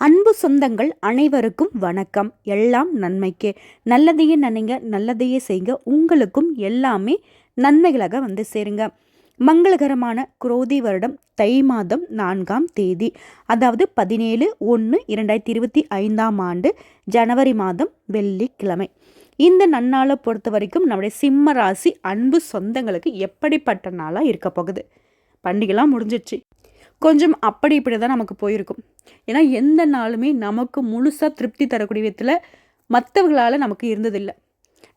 அன்பு சொந்தங்கள் அனைவருக்கும் வணக்கம். எல்லாம் நன்மைக்கே. நல்லதையே நினைங்க நல்லதையே செய்யுங்க உங்களுக்கும் எல்லாமே நன்மைகளாக வந்து சேருங்க. மங்களகரமான குரோதி வருடம் தை மாதம் நான்காம் தேதி அதாவது பதினேழு ஒன்று இரண்டாயிரத்தி இருபத்தி ஐந்தாம் ஆண்டு ஜனவரி மாதம் வெள்ளிக்கிழமை. இந்த நன்னாளை பொறுத்த வரைக்கும் நம்முடைய சிம்ம ராசி அன்பு சொந்தங்களுக்கு எப்படிப்பட்ட நாளாக இருக்க போகுது? பண்டிகைலாம் முடிஞ்சிடுச்சு கொஞ்சம் அப்படி இப்படி தான் நமக்கு போயிருக்கும். ஏன்னா எந்த நாளுமே நமக்கு முழுசாக திருப்தி தரக்கூடிய விதத்தில் மற்றவங்களால் நமக்கு இருந்ததில்லை.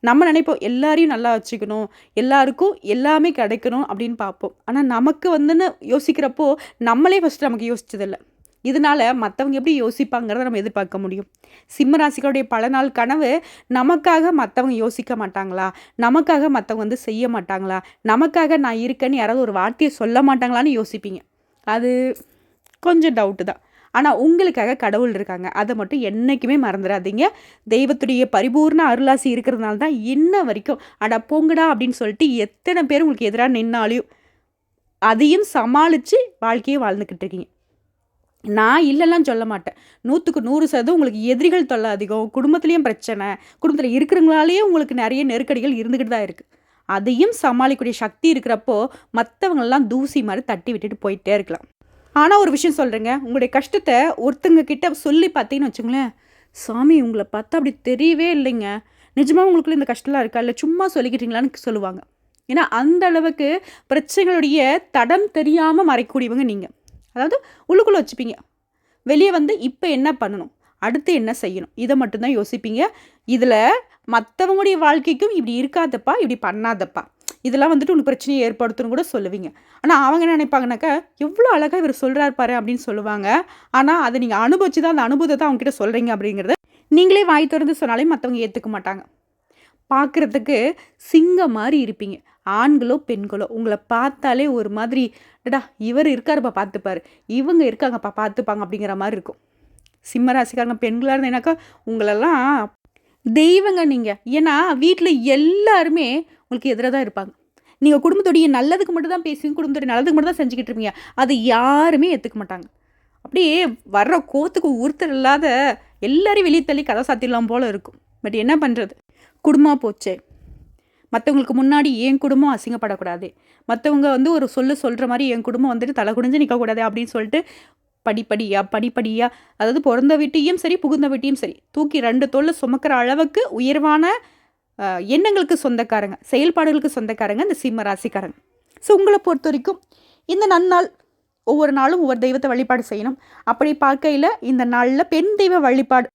நம்ம நினைப்போம் எல்லாரையும் நல்லா வச்சுக்கணும் எல்லாருக்கும் எல்லாமே கிடைக்கணும் அப்படின்னு பார்ப்போம். ஆனால் நமக்கு வந்துன்னு யோசிக்கிறப்போ நம்மளே ஃபஸ்ட்டு நமக்கு யோசிச்சதில்லை. இதனால் மற்றவங்க எப்படி யோசிப்பாங்கிறத நம்ம எதிர்பார்க்க முடியும். சிம்ம ராசிகளுடைய பல நாள் கனவு நமக்காக மற்றவங்க யோசிக்க மாட்டாங்களா? நமக்காக மற்றவங்க வந்து செய்ய மாட்டாங்களா? நமக்காக நான் இருக்கேன்னு யாராவது ஒரு வார்த்தையை சொல்ல மாட்டாங்களான்னு யோசிப்பீங்க. அது கொஞ்சம் டவுட்டு தான். ஆனால் உங்களுக்காக கடவுள் இருக்காங்க. அதை மட்டும் என்றைக்குமே மறந்துடாதீங்க. தெய்வத்துடைய பரிபூர்ண அருளாசி இருக்கிறதுனால தான் இன்ன வரைக்கும் அடா போங்கடா அப்படின்னு சொல்லிட்டு எத்தனை பேர் உங்களுக்கு எதிராக நின்னாலையும் அதையும் சமாளித்து வாழ்க்கையை வாழ்ந்துக்கிட்டு இருக்கீங்க. நான் இல்லைலாம் சொல்ல மாட்டேன். நூற்றுக்கு நூறு சதவீதம் உங்களுக்கு எதிரிகள் தொல்லை அதிகம். குடும்பத்துலேயும் பிரச்சனை. குடும்பத்தில் இருக்கிறவங்களாலேயே உங்களுக்கு நிறைய நெருக்கடிகள் இருந்துக்கிட்டு தான் இருக்குது அதையும் சமாளிக்கக்கூடிய சக்தி இருக்கிறப்போ மற்றவங்களெல்லாம் தூசி மாதிரி தட்டி விட்டுட்டு போயிட்டே இருக்கலாம். ஆனால் ஒரு விஷயம் சொல்கிறேங்க உங்களுடைய கஷ்டத்தை ஒருத்தங்க கிட்ட சொல்லி பார்த்தீங்கன்னு வச்சுங்களேன் சாமி உங்களை பார்த்தா அப்படி தெரியவே இல்லைங்க. நிஜமாக உங்களுக்குள்ள இந்த கஷ்டம்லாம் இருக்கா? இல்லை சும்மா சொல்லிக்கிட்டீங்களான்னு சொல்லுவாங்க. ஏன்னா அந்த அளவுக்கு பிரச்சனைகளுடைய தடம் தெரியாமல் மறைக்கூடியவங்க நீங்கள் அதாவது உள்ளுக்குள்ளே வச்சுப்பீங்க. வெளியே வந்து இப்போ என்ன பண்ணணும்? அடுத்து என்ன செய்யணும்? இதை மட்டும்தான் யோசிப்பீங்க. இதில் மற்றவங்களுடைய வாழ்க்கைக்கும் இப்படி இருக்காதப்பா இப்படி பண்ணாதப்பா. இதெல்லாம் வந்துட்டு உனக்கு பிரச்சனையை ஏற்படுத்தணும் கூட சொல்லுவீங்க. ஆனால் அவங்க என்ன நினைப்பாங்கனாக்கா எவ்வளோ அழகாக இவர் சொல்கிறார் பாரு அப்படின்னு சொல்லுவாங்க. ஆனால் அதை நீங்கள் அனுபவிச்சு தான் அந்த அனுபவத்தை அவங்ககிட்ட சொல்கிறீங்க அப்படிங்கிறத நீங்களே வாய் திறந்து சொன்னாலே மற்றவங்க ஏற்றுக்க மாட்டாங்க. பார்க்குறதுக்கு சிங்கம் மாதிரி இருப்பீங்க. ஆண்களோ பெண்களோ உங்களை பார்த்தாலே ஒரு மாதிரி டடா இவர் இருக்காருப்பா பார்த்துப்பாரு. இவங்க இருக்காங்கப்பா பார்த்துப்பாங்க அப்படிங்கிற மாதிரி இருக்கும். சிம்ம ராசிக்காரங்க பெண்களாக இருந்தேனாக்கா உங்களெல்லாம் தெய்வங்க நீங்கள் ஏன்னா வீட்டில் எல்லாருமே உங்களுக்கு எதிராக தான் இருப்பாங்க. நீங்கள் குடும்பத்துடைய நல்லதுக்கு மட்டும் தான் பேசுவீங்க குடும்பத்துடைய நல்லதுக்கு மட்டும் தான் செஞ்சுக்கிட்டு இருப்பீங்க. அதை யாருமே ஏற்றுக்க மாட்டாங்க. அப்படியே வர்ற கோத்துக்கு ஒருத்தர் இல்லாத எல்லாரையும் வெளியே தள்ளி கதை சாத்திடலாம் போல் இருக்கும். பட் என்ன பண்ணுறது குடும்பம் போச்சே. மற்றவங்களுக்கு முன்னாடி என் குடும்பம் அசிங்கப்படக்கூடாது. மற்றவங்க வந்து ஒரு சொல்லு சொல்கிற மாதிரி என் குடும்பம் வந்துட்டு தலை குடிஞ்சு நிற்கக்கூடாது அப்படின்னு சொல்லிட்டு படிப்படியா படிப்படியாக அதாவது பிறந்த வீட்டையும் சரி புகுந்த வீட்டையும் சரி தூக்கி ரெண்டு தொல்லை சுமக்கிற அளவுக்கு உயர்வான எண்ணங்களுக்கு சொந்தக்காரங்க செயல்பாடுகளுக்கு சொந்தக்காரங்க இந்த சிம்ம ராசிக்காரங்க. ஸோ உங்களை பொறுத்த வரைக்கும் இந்த நன்னாள் ஒவ்வொரு நாளும் ஒவ்வொரு தெய்வத்தை வழிபாடு செய்யணும். அப்படி பார்க்கையில் இந்த நாளில் பெண் தெய்வ வழிபாடு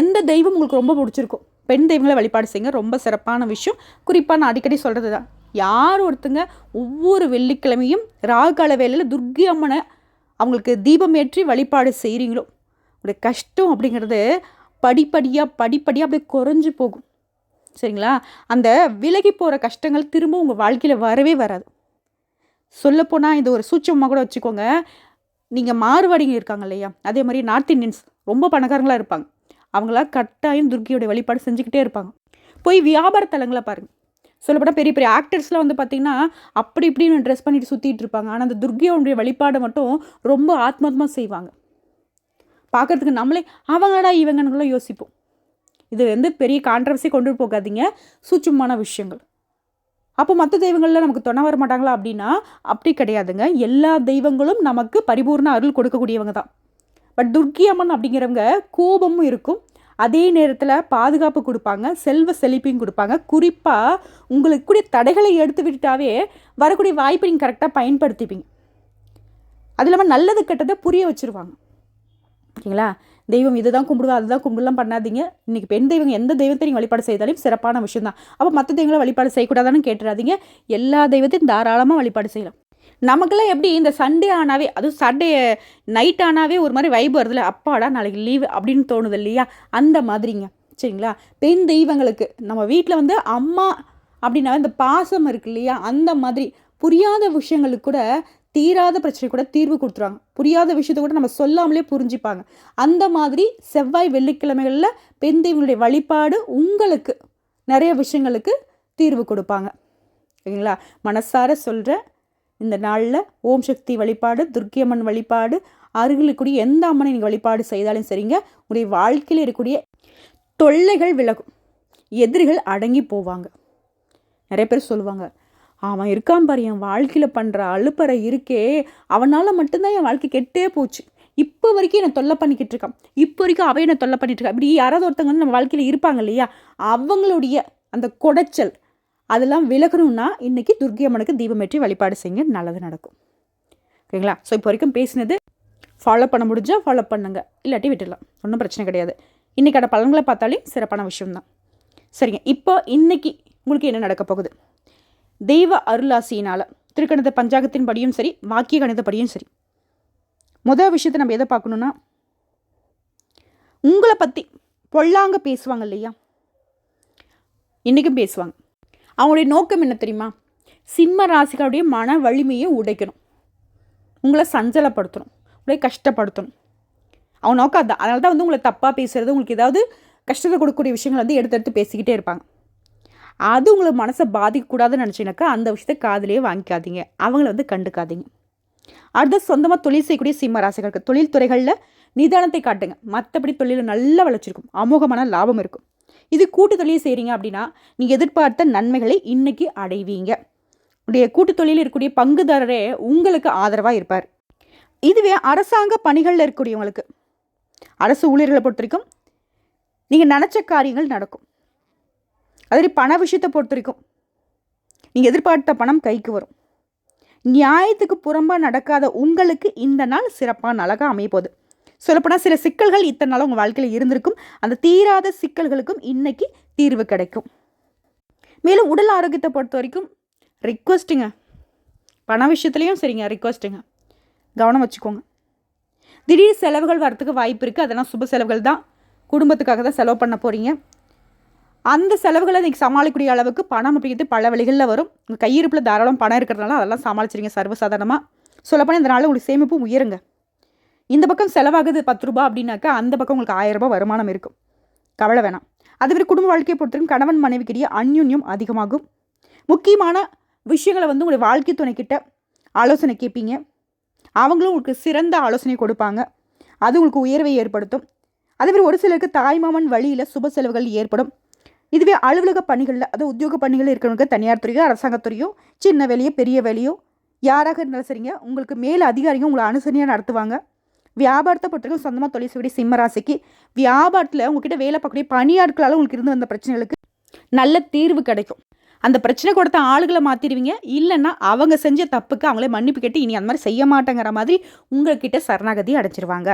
எந்த தெய்வம் உங்களுக்கு ரொம்ப பிடிச்சிருக்கும் பெண் தெய்வங்களை வழிபாடு செய்யுங்க. ரொம்ப சிறப்பான விஷயம். குறிப்பாக நான் அடிக்கடி சொல்கிறது தான் யார் ஒருத்தங்க ஒவ்வொரு வெள்ளிக்கிழமையும் ராகால வேலையில் துர்கி அம்மனை அவங்களுக்கு தீபம் ஏற்றி வழிபாடு செய்கிறீங்களோ உங்களுடைய கஷ்டம் அப்படிங்கிறது படிப்படியாக படிப்படியாக அப்படியே குறைஞ்சி போகும். சரிங்களா? அந்த விலகி போகிற கஷ்டங்கள் திரும்ப உங்கள் வாழ்க்கையில் வரவே வராது. சொல்லப்போனால் இது ஒரு சூட்சமாக கூட வச்சுக்கோங்க. நீங்கள் மாறுவாடிங்க இருக்காங்க இல்லையா? அதே மாதிரி நார்த் இந்தியன்ஸ் ரொம்ப பணக்காரங்களாக இருப்பாங்க. அவங்களா கட்டாயம் துர்கியோடைய வழிபாடு செஞ்சுக்கிட்டே இருப்பாங்க. போய் வியாபார தலங்களை பாருங்கள் சொல்லப்போனால் பெரிய பெரிய ஆக்டர்ஸ்லாம் வந்து பார்த்திங்கன்னா அப்படி இப்படின்னு ட்ரெஸ் பண்ணிட்டு சுற்றிட்டு இருப்பாங்க. ஆனால் அந்த துர்கியோடைய வழிபாடை மட்டும் ரொம்ப ஆத்மாத்மாக செய்வாங்க. பார்க்குறதுக்கு நம்மளே அவங்கடா இவங்கன்னு யோசிப்போம். இது வந்து பெரிய கான்ட்ரவர்சி கொண்டு போகாதீங்க. சூட்சமான விஷயங்கள். அப்போ மற்ற தெய்வங்களில் நமக்கு துணை வர மாட்டாங்களா அப்படின்னா அப்படி கிடையாதுங்க. எல்லா தெய்வங்களும் நமக்கு பரிபூர்ண அருள் கொடுக்கக்கூடியவங்க தான். பட் துர்க்கி அம்மன் அப்படிங்கிறவங்க கோபமும் இருக்கும். அதே நேரத்தில் பாதுகாப்பு கொடுப்பாங்க செல்வ செழிப்பையும் கொடுப்பாங்க. குறிப்பாக உங்களுக்கு கூடிய தடைகளை எடுத்து விட்டுட்டாவே வரக்கூடிய வாய்ப்பை நீங்கள் கரெக்டாக பயன்படுத்திப்பீங்க. அது இல்லாமல் நல்லது கெட்டதை புரிய வச்சுருவாங்க. ஓகேங்களா? தெய்வம் இதுதான் கும்பிடுவா அதுதான் கும்பிடலாம் பண்ணாதீங்க. இன்றைக்கி பெண் தெய்வம் எந்த தெய்வத்தை நீங்கள் வழிபாடு செய்தாலும் சிறப்பான விஷயம் தான் அப்போ மற்ற தெய்வங்களை வழிபாடு செய்யக்கூடாதான்னு கேட்டுறாதீங்க. எல்லா தெய்வத்தையும் தாராளமாக வழிபாடு செய்யலாம். நமக்கெல்லாம் எப்படி இந்த சண்டே ஆனாவே அதுவும் சண்டே நைட் ஆனாவே ஒரு மாதிரி வைப் வருதுல்ல. அப்பாடா நாளைக்கு லீவு அப்படின்னு தோணுது இல்லையா? அந்த மாதிரிங்க. சரிங்களா? பெண் தெய்வங்களுக்கு நம்ம வீட்டில் வந்து அம்மா அப்படின்னா இந்த பாசம் இருக்கு இல்லையா? அந்த மாதிரி புரியாத விஷயங்களுக்கு கூட தீராத பிரச்சனை கூட தீர்வு கொடுத்துருவாங்க. புரியாத விஷயத்த கூட நம்ம சொல்லாமலே புரிஞ்சுப்பாங்க. அந்த மாதிரி செவ்வாய் வெள்ளிக்கிழமைகளில் பெண் தெய்வங்களுடைய வழிபாடு உங்களுக்கு நிறைய விஷயங்களுக்கு தீர்வு கொடுப்பாங்க. ஓகேங்களா மனசார சொல்கிற இந்த நாளில் ஓம் சக்தி வழிபாடு துர்க்கியம்மன் வழிபாடு அருகில் இருக்கக்கூடிய எந்த அம்மனை நீங்கள் வழிபாடு செய்தாலும் சரிங்க உங்களுடைய வாழ்க்கையில் இருக்கக்கூடிய தொல்லைகள் விலகும். எதிரிகள் அடங்கி போவாங்க. நிறைய பேர் சொல்லுவாங்க அவன் இருக்கான் பாரு என் வாழ்க்கையில் பண்ணுற அழுப்பறை இருக்கே அவனால் மட்டும்தான் என் வாழ்க்கை கெட்டே போச்சு. இப்போ வரைக்கும் என்னை தொல்லை பண்ணிக்கிட்டு இருக்கான். இப்போ வரைக்கும் அவன் என்னை தொல்லை பண்ணிட்டு இருக்கான் இப்படி யாராவது ஒருத்தவங்க வந்து நம்ம வாழ்க்கையில் இருப்பாங்க இல்லையா? அவங்களுடைய அந்த குடைச்சல் அதெல்லாம் விலகணும்னா இன்றைக்கி துர்க்கை அம்மனுக்கு தீபமேற்றி வழிபாடு செய்யுங்க. நல்லது நடக்கும். ஓகேங்களா? ஸோ இப்போ வரைக்கும் பேசினது ஃபாலோ பண்ண முடிஞ்சால் ஃபாலோ பண்ணுங்க. இல்லாட்டி விட்டுடலாம். ஒன்றும் பிரச்சனை கிடையாது. இன்றைக்கான பலன்களை பார்த்தாலே சிறப்பான விஷயம்தான். சரிங்க. இப்போ இன்றைக்கி உங்களுக்கு என்ன நடக்க போகுது? தெய்வ அருளாசியினால் திருக்கணித பஞ்சாங்கத்தின் படியும் சரி வாக்கிய கணித படியும் சரி முதல் விஷயத்தை நம்ம எதை பார்க்கணுன்னா உங்களை பற்றி பொல்லாங்க பேசுவாங்க இல்லையா? இன்றைக்கும் பேசுவாங்க. அவங்களுடைய நோக்கம் என்ன தெரியுமா? சிம்ம ராசிகளுடைய மன வலிமையை உடைக்கணும். உங்களை சஞ்சலப்படுத்தணும். உங்களை கஷ்டப்படுத்தணும். அவன் நோக்கம் அதான். அதனால தான் வந்து உங்களை தப்பாக பேசுகிறது உங்களுக்கு ஏதாவது கஷ்டத்தை கொடுக்கக்கூடிய விஷயங்கள் வந்து எடுத்து எடுத்து பேசிக்கிட்டே இருப்பாங்க. அது உங்களை மனசை பாதிக்கக்கூடாதுன்னு நினச்சினாக்கா அந்த விஷயத்த காதலையே வாங்கிக்காதீங்க. அவங்கள வந்து கண்டுக்காதீங்க. அடுத்து சொந்தமாக தொழில் செய்யக்கூடிய சிம்ம ராசிகளுக்கு தொழில் துறைகளில் நிதானத்தை காட்டுங்க. மற்றபடி தொழிலில் நல்லா வளர்ச்சிருக்கும். அமோகமான லாபம் இருக்கும். இது கூட்டு தொழில் செய்கிறீங்க அப்படின்னா நீங்கள் எதிர்பார்த்த நன்மைகளை இன்னைக்கு அடைவீங்க. உடைய கூட்டு தொழிலில் இருக்கக்கூடிய பங்குதாரரே உங்களுக்கு ஆதரவாக இருப்பார். இதுவே அரசாங்க பணிகளில் இருக்கக்கூடியவங்களுக்கு. அரசு ஊழியர்களை பொறுத்த வரைக்கும் நீங்கள் நினச்ச காரியங்கள் நடக்கும். அதே பண விஷயத்தை பொறுத்த வரைக்கும் நீங்கள் எதிர்பார்த்த பணம் கைக்கு வரும். நியாயத்துக்கு புறம்பாக நடக்காத உங்களுக்கு இந்த நாள் சிறப்பான அழகாக அமைய போகுது. சொல்லப்போனால் சில சிக்கல்கள் இத்தனை நாள் உங்கள் வாழ்க்கையில் இருந்திருக்கும். அந்த தீராத சிக்கல்களுக்கும் இன்னைக்கு தீர்வு கிடைக்கும். மேலும் உடல் ஆரோக்கியத்தை பொறுத்த வரைக்கும் ரிக்வஸ்ட்டுங்க பண விஷயத்துலையும் சரிங்க ரிக்வஸ்ட்டுங்க கவனம் வச்சுக்கோங்க. திடீர் செலவுகள் வரத்துக்கு வாய்ப்பு இருக்குது அதெல்லாம் சுப செலவுகள் தான். குடும்பத்துக்காக தான் செலவு பண்ண போகிறீங்க அந்த செலவுகளை நீங்கள் சமாளிக்கக்கூடிய அளவுக்கு பணம் அப்படிங்கிறது பல வழிகளில் வரும். உங்கள் கையிருப்பில் தாராளம் பணம் இருக்கிறதுனால அதெல்லாம் சமாளிச்சிருங்க சர்வசாதாரணமாக சொல்லப்போனால் இந்த நாளில் உங்களுக்கு சேமிப்பு உயருங்க. இந்த பக்கம் செலவாகுது பத்து ரூபா அப்படின்னாக்கா அந்த பக்கம் உங்களுக்கு ஆயிரம் ரூபாய் வருமானம் இருக்கும். கவலை வேணாம். அதுவே குடும்ப வாழ்க்கையை பொறுத்தவரைக்கும் கணவன் மனைவிக்கிடையே அந்யுன்யம் அதிகமாகும். முக்கியமான விஷயங்களை வந்து உங்களுடைய வாழ்க்கை துணைக்கிட்ட ஆலோசனை கேட்பீங்க. அவங்களும் உங்களுக்கு சிறந்த ஆலோசனை கொடுப்பாங்க. அது உங்களுக்கு உயர்வை ஏற்படுத்தும். அதேமாதிரி ஒரு சிலருக்கு தாய்மாமன் வழியில் சுப செலவுகள் ஏற்படும். இதுவே அலுவலக பணிகளில் அதாவது உத்தியோக பணிகளில் இருக்கிறவங்க தனியார் துறையோ அரசாங்கத்துறையோ சின்ன வேலையோ பெரிய வேலையோ யாராக இருந்தாலும் சரிங்க உங்களுக்கு மேல் அதிகாரிங்க உங்களை அனுசரணையாக நடத்துவாங்க. வியாபாரத்தை பொறுத்தவரைக்கும் சொந்தமாக தொழில் செய்யக்கூடிய சிம்மராசிக்கு வியாபாரத்தில் உங்ககிட்ட வேலை பார்க்கக்கூடிய பணியாட்களால் உங்களுக்கு இருந்து வந்த பிரச்சனைகளுக்கு நல்ல தீர்வு கிடைக்கும். அந்த பிரச்சனை கொடுத்த ஆளுகளை மாற்றிடுவீங்க இல்லைன்னா அவங்க செஞ்ச தப்புக்கு அவங்களே மன்னிப்பு கேட்டு இனி அந்த மாதிரி செய்ய மாட்டேங்கிற மாதிரி உங்கள்கிட்ட சரணாகதி அடைச்சிருவாங்க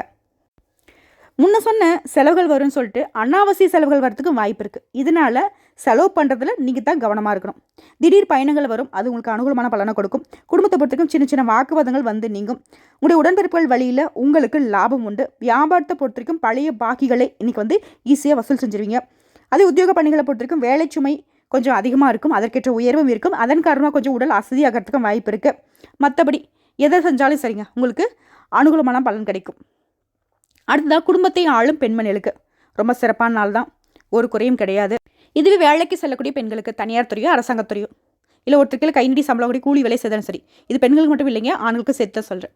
முன்ன சொன்ன செலவுகள் வரும்னு சொல்லிட்டு அனாவசிய செலவுகள் வரத்துக்கும் வாய்ப்பு இருக்குது இதனால் செலவு பண்ணுறதுல நீங்கள் தான் கவனமாக இருக்கணும். திடீர் பயணங்கள் வரும் அது உங்களுக்கு அனுகூலமான பலனை கொடுக்கும். குடும்பத்தை பொறுத்தக்கும் சின்ன சின்ன வாக்குவாதங்கள் வந்து நீங்கும். உங்களுடைய உடன்பிறப்புகள் வழியில் உங்களுக்கு லாபம் உண்டு. வியாபாரத்தை பொறுத்த வரைக்கும் பழைய பாக்கிகளை இன்றைக்கி வந்து ஈஸியாக வசூல் செஞ்சுருவீங்க. அதே உத்தியோக பணிகளை பொறுத்த வரைக்கும் வேலை சுமை கொஞ்சம் அதிகமாக இருக்கும். அதற்கேற்ற உயர்வும் இருக்கும். அதன் காரணமாக கொஞ்சம் உடல் அசதியாகிறதுக்கும் வாய்ப்பு இருக்குது மற்றபடி எதை செஞ்சாலும் சரிங்க. உங்களுக்கு அனுகூலமான பலன் கிடைக்கும். அடுத்ததாக குடும்பத்தை ஆளும் பெண்மணிகளுக்கு. ரொம்ப சிறப்பான நாள் தான் ஒரு குறையும் கிடையாது. இதுவே வேலைக்கு செல்லக்கூடிய பெண்களுக்கு தனியார் துறையோ அரசாங்கத்துறையோ இல்லை ஒருத்தருக்கு கை நீடி சம்பளம் கூடிய கூலி வேலை செய்தாலும் சரி இது பெண்களுக்கு மட்டும் இல்லைங்க ஆண்களுக்கு சேர்த்து சொல்கிறேன்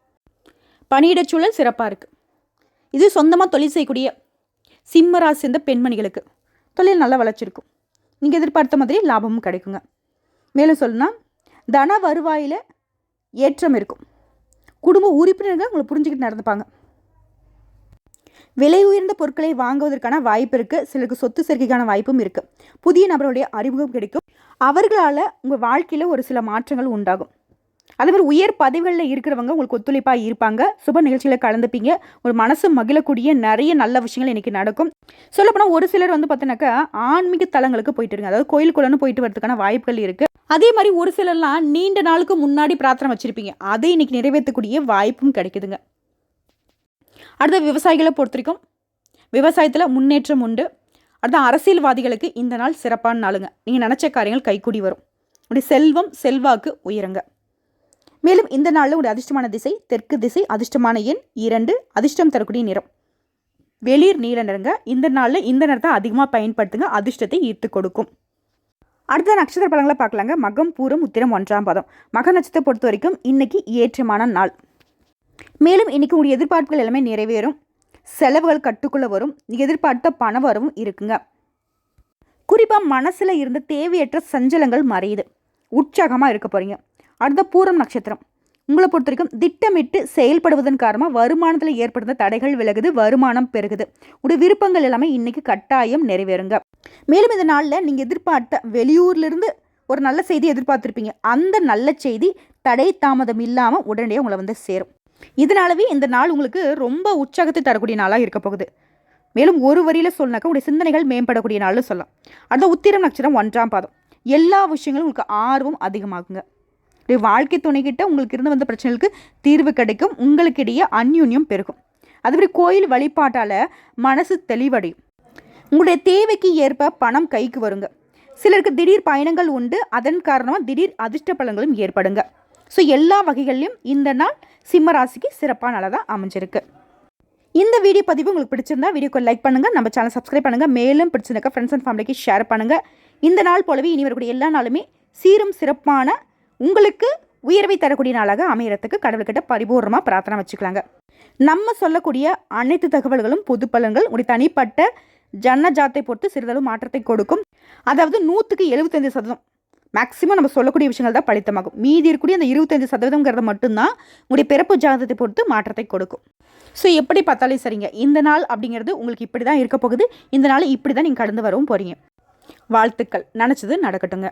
பணியிடச் சூழல் சிறப்பாக இருக்குது இது சொந்தமாக தொழில் செய்யக்கூடிய சிம்மராசி சேர்ந்த பெண்மணிகளுக்கு தொழில் நல்லா வளர்ச்சிருக்கும் நீங்கள் எதிர்பார்த்த மாதிரி லாபமும் கிடைக்குங்க. மேலும் சொல்லணும்னா தன வருவாயில் ஏற்றம் இருக்கும். குடும்ப உறுப்பினர்கள் உங்களை புரிஞ்சுக்கிட்டு நடந்துப்பாங்க. விலை உயர்ந்த பொருட்களை வாங்குவதற்கான வாய்ப்பு இருக்குது சிலருக்கு சொத்து சேர்க்கைக்கான வாய்ப்பும் இருக்குது புதிய நபருடைய அறிமுகம் கிடைக்கும். அவர்களால் உங்கள் வாழ்க்கையில் ஒரு சில மாற்றங்கள் உண்டாகும். அதே மாதிரி உயர் பதவிகளில் இருக்கிறவங்க உங்களுக்கு ஒத்துழைப்பாக இருப்பாங்க. சுப நிகழ்ச்சியில் கலந்துப்பீங்க. ஒரு மனசு மகிழக்கூடிய நிறைய நல்ல விஷயங்கள் இன்றைக்கி நடக்கும். சொல்லப்போனால் ஒரு சிலர் வந்து பார்த்தீங்கன்னாக்கா ஆன்மீக தலங்களுக்கு போயிட்டு இருங்க அதாவது கோயிலுக்குள்ளன்னு போயிட்டு வரதுக்கான வாய்ப்புகள் இருக்குது அதே மாதிரி ஒரு சிலர்லாம் நீண்ட நாளுக்கு முன்னாடி பிரார்த்தனை வச்சுருப்பீங்க. அதை இன்றைக்கி நிறைவேற்றக்கூடிய வாய்ப்பும் கிடைக்குதுங்க. அடுத்த விவசாயிகளை பொறுத்த வரைக்கும் விவசாயத்தில் முன்னேற்றம் உண்டு. அடுத்த அரசியல்வாதிகளுக்கு இந்த நாள் சிறப்பான நாளுங்க. நீங்கள் நினச்ச காரியங்கள் கைக்கூடி வரும். உடைய செல்வம் செல்வாக்கு உயருங்க. மேலும் இந்த நாளில் உடைய அதிர்ஷ்டமான திசை தெற்கு திசை அதிர்ஷ்டமான எண் இரண்டு அதிர்ஷ்டம் தரக்கூடிய நிறம். வெளிர் நீல நிறங்க. இந்த நாளில் இந்த நிறத்தை அதிகமாக பயன்படுத்துங்க. அதிர்ஷ்டத்தை ஈர்த்து கொடுக்கும். அடுத்த நட்சத்திர பலங்களை பார்க்கலாங்க. மகம் பூரம் உத்திரம் ஒன்றாம் பதம். மக நட்சத்திரத்தை பொறுத்த வரைக்கும் இன்னைக்கு ஏற்றமான நாள். மேலும் இன்றைக்கி உங்களுடைய எதிர்பார்ப்புகள் எல்லாமே நிறைவேறும். செலவுகள் கட்டுக்குள்ளே வரும். எதிர்பார்த்த பண வரவும் இருக்குங்க. குறிப்பாக மனசில் இருந்து தேவையற்ற சஞ்சலங்கள் மறையுது. உற்சாகமாக இருக்க போகிறீங்க அடுத்த பூரம் நட்சத்திரம். உங்களை பொறுத்த வரைக்கும் திட்டமிட்டு செயல்படுவதன் காரணமாக வருமானத்தில் ஏற்படுத்த தடைகள் விலகுது வருமானம் பெருகுது. உடைய விருப்பங்கள் எல்லாமே இன்றைக்கி கட்டாயம் நிறைவேறுங்க. மேலும் இந்த நாளில் நீங்கள் எதிர்பார்த்த வெளியூர்லேருந்து ஒரு நல்ல செய்தி எதிர்பார்த்துருப்பீங்க. அந்த நல்ல செய்தி தடை தாமதம் இல்லாமல் உடனடியாக உங்களை வந்து சேரும். இதனாலவே இந்த நாள் உங்களுக்கு ரொம்ப உற்சாகத்தை தரக்கூடிய நாளாக இருக்க போகுது. மேலும் ஒரு வரியில் சொன்னாக்க உடைய சிந்தனைகள் மேம்படக்கூடிய நாள்னு சொல்லலாம். அடுத்த உத்திரம் நட்சத்திரம் ஒன்றாம் பாதம். எல்லா விஷயங்களும் உங்களுக்கு ஆர்வம் அதிகமாகுங்க. வாழ்க்கை துணைக்கிட்ட உங்களுக்கு இருந்து வந்த பிரச்சனைகளுக்கு தீர்வு கிடைக்கும். உங்களுக்கிடையே அந்யூன்யம் பெருகும். அதுபடி கோயில் வழிபாட்டால் மனசு தெளிவடையும். உங்களுடைய தேவைக்கு ஏற்ப பணம் கைக்கு வருங்க. சிலருக்கு திடீர் பயணங்கள் உண்டு. அதன் காரணமாக திடீர் அதிர்ஷ்ட பலன்களும் ஏற்படுங்க. ஸோ எல்லா வகைகள்லையும் இந்த நாள் சிம்ம ராசிக்கு சிறப்பான நாளாக தான் அமைஞ்சிருக்கு. இந்த வீடியோ பதிவு உங்களுக்கு பிடிச்சிருந்தா வீடியோக்கு லைக் பண்ணுங்கள் நம்ம சேனல் சப்ஸ்கிரைப் பண்ணுங்கள் மேலும் பிடிச்சிருக்க ஃப்ரெண்ட்ஸ் அண்ட் ஃபேமிலிக்கு ஷேர் பண்ணுங்கள் இந்த நாள் போலவே இனி வரக்கூடிய எல்லா நாளுமே சீரும் சிறப்பான உங்களுக்கு உயர்வை தரக்கூடிய நாளாக அமையறதுக்கு கடவுள்கிட்ட பரிபூர்ணமாக பிரார்த்தனை வச்சுக்கலாங்க. நம்ம சொல்லக்கூடிய அனைத்து தகவல்களும் பொது பலன்கள் உடைய தனிப்பட்ட ஜன்ன ஜாத்தை பொறுத்து சிறிதளவு மாற்றத்தை கொடுக்கும். அதாவது நூற்றுக்கு எழுபத்தஞ்சு சதவீதம் மேக்ஸிமம் நம்ம சொல்லக்கூடிய விஷயங்கள் தான் பழித்தமாகும் மீதி இருக்கக்கூடிய அந்த இருபத்தஞ்சு சதவீதங்கிறத மட்டும்தான் உங்களுடைய பிறப்பு ஜாதகத்தை பொறுத்து மாற்றத்தை கொடுக்கும். ஸோ எப்படி பார்த்தாலும் சரிங்க. இந்த நாள் அப்படிங்கிறது உங்களுக்கு இப்படி தான் இருக்க போகுது. இந்த நாள் இப்படி தான் நீங்கள் கடந்து வரவும் போகிறீங்க வாழ்த்துக்கள். நினச்சது நடக்கட்டுங்க.